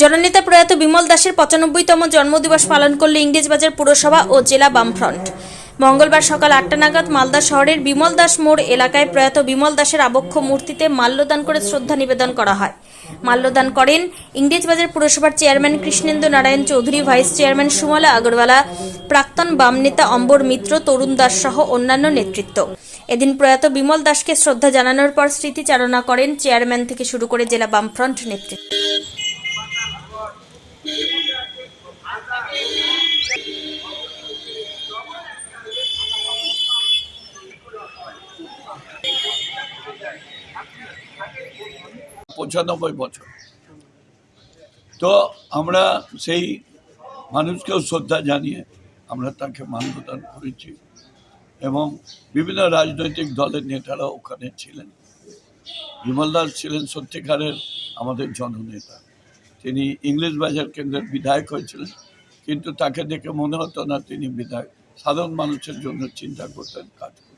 জননেতা প্রয়াত বিমল দাসের পঁচানব্বইতম জন্মদিবস পালন করল ইংরেজবাজার পুরসভা ও জেলা বামফ্রন্ট। মঙ্গলবার সকাল আটটা নাগাদ মালদা শহরের বিমল দাস মোড় এলাকায় প্রয়াত বিমল দাসের আবক্ষ মূর্তিতে মাল্যদান করে শ্রদ্ধা নিবেদন করা হয়। মাল্যদান করেন ইংরেজবাজার পুরসভার chairman Krishnendu Narayan Chowdhury, vice chairman Sumla Agarwala, প্রাক্তন বাম নেতা অম্বর মিত্র, তরুণ দাস সহ অন্যান্য নেতৃত্ব। এদিন প্রয়াত বিমল দাসকে শ্রদ্ধা জানানোর পর স্মৃতিচারণা করেন চেয়ারম্যান থেকে শুরু করে জেলা বামফ্রন্ট নেতৃত্ব। পঁচানব্বই বছর। তো আমরা সেই মানুষকেও শ্রদ্ধা জানিয়ে আমরা তাকে মান্যদান করেছি এবং বিভিন্ন রাজনৈতিক দলের নেতারা ওখানে ছিলেন। বিমল দাস ছিলেন সত্যিকারের আমাদের জননেতা। তিনি ইংলিশ বাজার কেন্দ্রের বিধায়ক হয়েছিলেন, কিন্তু তাকে দেখে মনে হতো না তিনি বিধায়ক। সাধারণ মানুষের জন্য চিন্তা করতেন, কাজ করতেন।